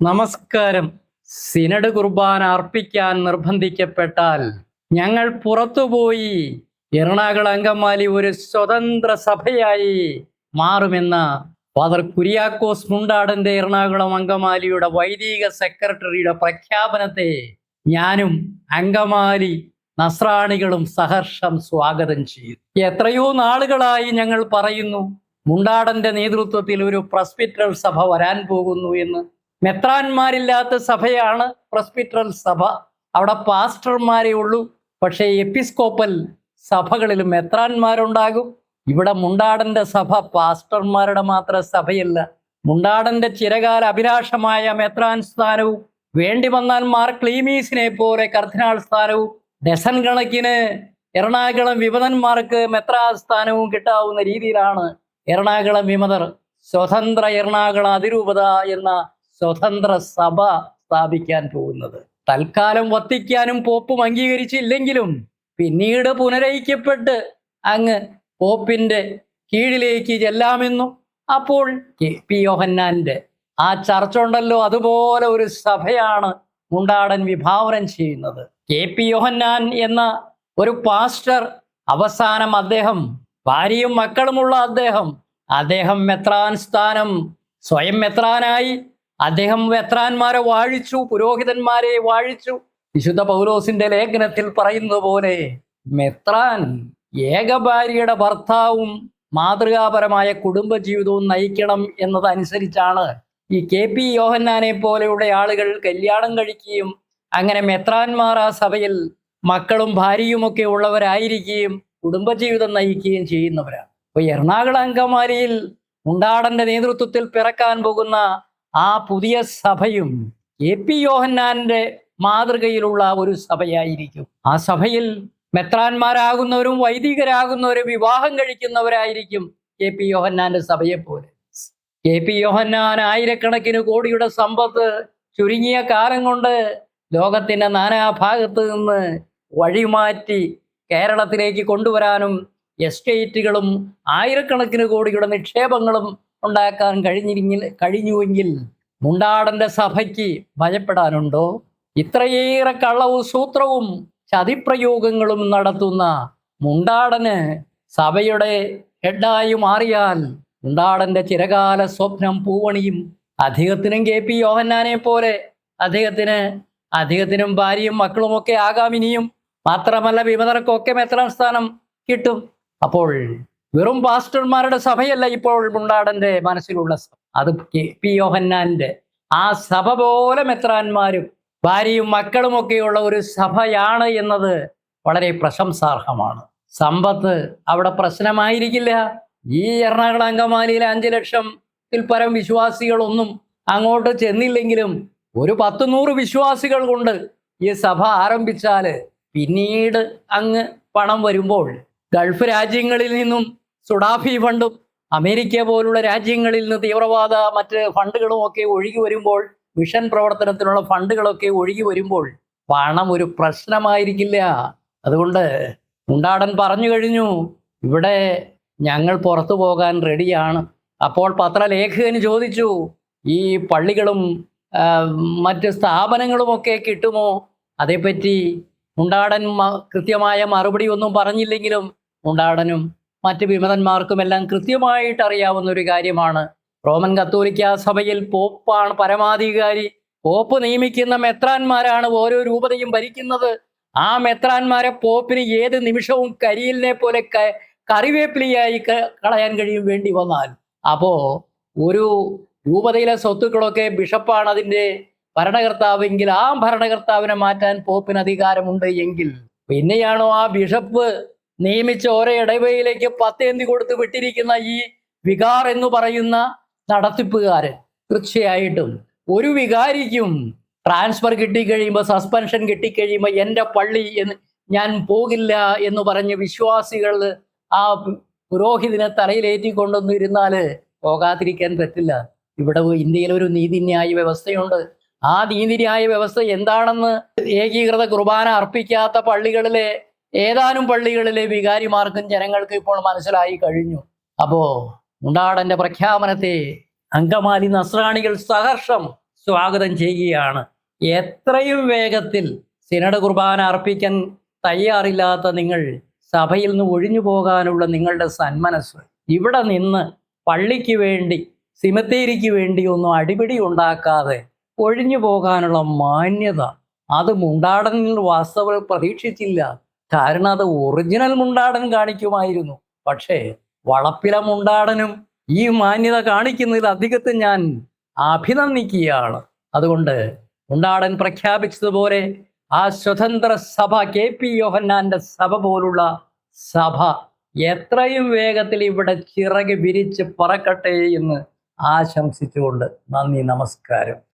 നമസ്കാരം. സിനഡ് കുർബാന അർപ്പിക്കാൻ നിർബന്ധിക്കപ്പെട്ടാൽ ഞങ്ങൾ പുറത്തുപോയി എറണാകുളം അങ്കമാലി ഒരു സ്വതന്ത്ര സഭയായി മാറുമെന്ന ഫാദർ കുര്യാക്കോസ് മുണ്ടാടന്റെ എറണാകുളം അങ്കമാലിയുടെ വൈദിക സെക്രട്ടറിയുടെ പ്രഖ്യാപനത്തെ ഞാനും അങ്കമാലി നസ്രാണികളും സഹർഷം സ്വാഗതം ചെയ്തു എത്രയോ നാളുകളായി ഞങ്ങൾ പറയുന്നു മുണ്ടാടന്റെ നേതൃത്വത്തിൽ ഒരു പ്രസ്പിറ്റൽ സഭ വരാൻ പോകുന്നു എന്ന്. മെത്രാന്മാരില്ലാത്ത സഭയാണ് പ്രസ്പിറ്ററൽ സഭ. അവിടെ പാസ്റ്റർമാരേ ഉള്ളൂ. പക്ഷേ എപ്പിസ്കോപ്പൽ സഭകളിൽ മെത്രാന്മാരുണ്ടാകും. ഇവിടെ മുണ്ടാടന്റെ സഭ പാസ്റ്റർമാരുടെ മാത്രം സഭയല്ല. മുണ്ടാടന്റെ ചിരകാല അഭിലാഷമായ മെത്രാൻ സ്ഥാനവും വേണ്ടി വന്നാൽ മാർ ക്ലീമീസിനെ പോലെ കർദിനാൾ സ്ഥാനവും ഡസൻ കണക്കിന് എറണാകുളം വിമതന്മാർക്ക് മെത്രാ സ്ഥാനവും കിട്ടാവുന്ന രീതിയിലാണ് എറണാകുളം വിമതർ സ്വതന്ത്ര എറണാകുളം അതിരൂപത എന്ന സ്വതന്ത്ര സഭ സ്ഥാപിക്കാൻ പോകുന്നത്. തൽക്കാലം വത്തിക്കാനും പോപ്പും അംഗീകരിച്ചില്ലെങ്കിലും പിന്നീട് പുനരയിക്കപ്പെട്ട് അങ്ങ് പോപ്പിന്റെ കീഴിലേക്ക് ചെല്ലാമെന്നും. അപ്പോൾ കെ പി യോഹന്നാന്റെ ആ ചർച്ച ഉണ്ടല്ലോ അതുപോലെ ഒരു സഭയാണ് മുണ്ടാടൻ വിഭാവനം ചെയ്യുന്നത്. കെ പി യോഹന്നാൻ എന്ന ഒരു പാസ്റ്റർ അവസാനം അദ്ദേഹം ഭാര്യയും മക്കളുമുള്ള അദ്ദേഹം അദ്ദേഹം മെത്രാൻ സ്ഥാനം സ്വയം മെത്രാനായി അദ്ദേഹം വെത്രാന്മാരെ വാഴിച്ചു പുരോഹിതന്മാരെ വാഴിച്ചു. വിശുദ്ധ പൗലോസിന്റെ ലേഖനത്തിൽ പറയുന്നത് പോലെ മെത്രാൻ ഏകഭാര്യയുടെ ഭർത്താവും മാതൃകാപരമായ കുടുംബജീവിതവും നയിക്കണം എന്നതനുസരിച്ചാണ് ഈ കെ പി യോഹന്നാനെ പോലെയുള്ള ആളുകൾ കല്യാണം കഴിക്കുകയും അങ്ങനെ മെത്രാന്മാർ ആ സഭയിൽ മക്കളും ഭാര്യയുമൊക്കെ ഉള്ളവരായിരിക്കുകയും കുടുംബജീവിതം നയിക്കുകയും ചെയ്യുന്നവരാണ്. അപ്പൊ എറണാകുളം അങ്കമാലിയിൽ മുണ്ടാടന്റെ നേതൃത്വത്തിൽ പിറക്കാൻ പോകുന്ന ആ പുതിയ സഭയും എ പി യോഹന്നാന്റെ മാതൃകയിലുള്ള ഒരു സഭയായിരിക്കും. ആ സഭയിൽ മെത്രാന്മാരാകുന്നവരും വൈദികരാകുന്നവരും വിവാഹം കഴിക്കുന്നവരായിരിക്കും എ പി യോഹന്നാന്റെ സഭയെ പോലെ. എ പി യോഹന്നാൻ ആയിരക്കണക്കിന് കോടിയുടെ സമ്പത്ത് ചുരുങ്ങിയ കാലം കൊണ്ട് ലോകത്തിന്റെ നാനാഭാഗത്ത് നിന്ന് വഴിമാറ്റി കേരളത്തിലേക്ക് കൊണ്ടുവരാനും എസ്റ്റേറ്റുകളും ആയിരക്കണക്കിന് കോടിയുടെ നിക്ഷേപങ്ങളും ഉണ്ടാക്കാൻ കഴിഞ്ഞിരിങ്ങിൽ കഴിഞ്ഞുവെങ്കിൽ മുണ്ടാടന്റെ സഭയ്ക്ക് ഭയപ്പെടാനുണ്ടോ? ഇത്രയേറെ കള്ളവും സൂത്രവും ചതിപ്രയോഗങ്ങളും നടത്തുന്ന മുണ്ടാടന് സഭയുടെ ഹെഡായി മാറിയാൽ മുണ്ടാടന്റെ ചിരകാല സ്വപ്നം പൂവണിയും അദ്ദേഹത്തിനും കെ പി യോഹന്നാനെ പോലെ അദ്ദേഹത്തിന് അദ്ദേഹത്തിനും ഭാര്യയും മക്കളുമൊക്കെ ആകാമിനിയും മാത്രമല്ല വിമതർക്കൊക്കെ മെത്രാൻ സ്ഥാനം കിട്ടും. അപ്പോൾ വെറും പാസ്റ്റർമാരുടെ സഭയല്ല ഇപ്പോൾ മുണ്ടാടന്റെ മനസ്സിലുള്ള അത് പി യോഹന്നാന്റെ. ആ സഭ പോലെ മെത്രാന്മാരും ഭാര്യയും മക്കളുമൊക്കെയുള്ള ഒരു സഭയാണ് എന്നത് വളരെ പ്രശംസാർഹമാണ്. സമ്പത്ത് അവിടെ പ്രശ്നമായിരിക്കില്ല. ഈ എറണാകുളം അങ്കമാലിയിലെ അഞ്ചു ലക്ഷത്തിൽ പരം വിശ്വാസികളൊന്നും അങ്ങോട്ട് ചെന്നില്ലെങ്കിലും ഒരു പത്ത് നൂറ് വിശ്വാസികൾ കൊണ്ട് ഈ സഭ ആരംഭിച്ചാൽ പിന്നീട് അങ്ങ് പണം വരുമ്പോൾ ഗൾഫ് രാജ്യങ്ങളിൽ നിന്നും സുഡാഫി ഫണ്ടും അമേരിക്ക പോലുള്ള രാജ്യങ്ങളിൽ നിന്ന് തീവ്രവാദ മറ്റ് ഫണ്ടുകളും ഒക്കെ ഒഴുകി വരുമ്പോൾ മിഷൻ പ്രവർത്തനത്തിനുള്ള ഫണ്ടുകളൊക്കെ ഒഴുകി വരുമ്പോൾ പണം ഒരു പ്രശ്നമായിരിക്കില്ല. അതുകൊണ്ട് മുണ്ടാടൻ പറഞ്ഞു കഴിഞ്ഞു ഇവിടെ ഞങ്ങൾ പുറത്തു പോകാൻ റെഡിയാണ്. അപ്പോൾ പത്രലേഖകന് ചോദിച്ചു ഈ പള്ളികളും മറ്റ് സ്ഥാപനങ്ങളുമൊക്കെ കിട്ടുമോ? അതേപ്പറ്റി മുണ്ടാടൻ കൃത്യമായ മറുപടി ഒന്നും പറഞ്ഞില്ലെങ്കിലും. മുണ്ടാടനും മറ്റ് വിമതന്മാർക്കുമെല്ലാം കൃത്യമായിട്ട് അറിയാവുന്ന ഒരു കാര്യമാണ്. റോമൻ കത്തോലിക്ക സഭയിൽ പോപ്പാണ് പരമാധികാരി. പോപ്പ് നിയമിക്കുന്ന മെത്രാന്മാരാണ് ഓരോ രൂപതയും ഭരിക്കുന്നത്. ആ മെത്രാന്മാരെ പോപ്പിന് ഏത് നിമിഷവും കരിയിലിനെ പോലെ കറിവേപ്പിലിയായി കളയാൻ കഴിയും വേണ്ടി വന്നാൽ. അപ്പോ ഒരു രൂപതയിലെ സ്വത്തുക്കളൊക്കെ ബിഷപ്പാണ് അതിന്റെ ഭരണകർത്താവെങ്കിൽ ആ ഭരണകർത്താവിനെ മാറ്റാൻ പോപ്പിന് അധികാരമുണ്ട് എങ്കിൽ പിന്നെയാണോ ആ ബിഷപ്പ് നിയമിച്ച ഓരോ ഇടവയിലേക്ക് പത്തേന്തി കൊടുത്ത് വിട്ടിരിക്കുന്ന ഈ വികാർ എന്ന് പറയുന്ന നടത്തിപ്പുകാരൻ തീർച്ചയായിട്ടും ഒരു വികാരിക്കും ട്രാൻസ്ഫർ കിട്ടിക്കഴിയുമ്പോൾ സസ്പെൻഷൻ കിട്ടിക്കഴിയുമ്പോൾ എന്റെ പള്ളി എന്ന് ഞാൻ പോകില്ല എന്ന് പറഞ്ഞ് വിശ്വാസികൾ ആ പുരോഹിതനെ തലയിലേറ്റി ഇരുന്നാൽ പോകാതിരിക്കാൻ പറ്റില്ല. ഇവിടെ ഇന്ത്യയിൽ ഒരു നീതിന്യായ വ്യവസ്ഥയുണ്ട്. ആ നീതിന്യായ വ്യവസ്ഥ എന്താണെന്ന് ഏകീകൃത കുർബാന അർപ്പിക്കാത്ത പള്ളികളിലെ ഏതാനും പള്ളികളിലെ വികാരിമാർക്കും ജനങ്ങൾക്ക് ഇപ്പോൾ മനസ്സിലായി കഴിഞ്ഞു. അപ്പോ മുണ്ടാടന്റെ പ്രഖ്യാപനത്തെ അങ്കമാലി നസ്രാണികൾ സഹർഷം സ്വാഗതം ചെയ്യുകയാണ്. എത്രയും വേഗത്തിൽ സിനഡ് കുർബാന അർപ്പിക്കാൻ തയ്യാറില്ലാത്ത നിങ്ങൾ സഭയിൽ നിന്ന് ഒഴിഞ്ഞു പോകാനുള്ള നിങ്ങളുടെ സന്മനസ് ഇവിടെ നിന്ന് പള്ളിക്ക് വേണ്ടി സിമത്തേരിക്ക് വേണ്ടി ഒന്നും അടിപിടി ഉണ്ടാക്കാതെ ഒഴിഞ്ഞു പോകാനുള്ള മാന്യത. അത് മുണ്ടാടനിൽ വാസ്തവ പ്രതീക്ഷിച്ചില്ല. കാരണം അത് ഒറിജിനൽ മുണ്ടാടൻ കാണിക്കുമായിരുന്നു. പക്ഷേ വളപ്പില മുണ്ടാടനും ഈ മാന്യത കാണിക്കുന്നതിൽ അധികത്തെ ഞാൻ അഭിനന്ദിക്കുകയാണ്. അതുകൊണ്ട് മുണ്ടാടൻ പ്രഖ്യാപിച്ചതുപോലെ ആ സ്വതന്ത്ര സഭ കെ പി യോഹന്നാന്റെ സഭ പോലുള്ള സഭ എത്രയും വേഗത്തിൽ ഇവിടെ ചിറക് വിരിച്ച് പറക്കട്ടെ എന്ന് ആശംസിച്ചുകൊണ്ട് നന്ദി നമസ്കാരം.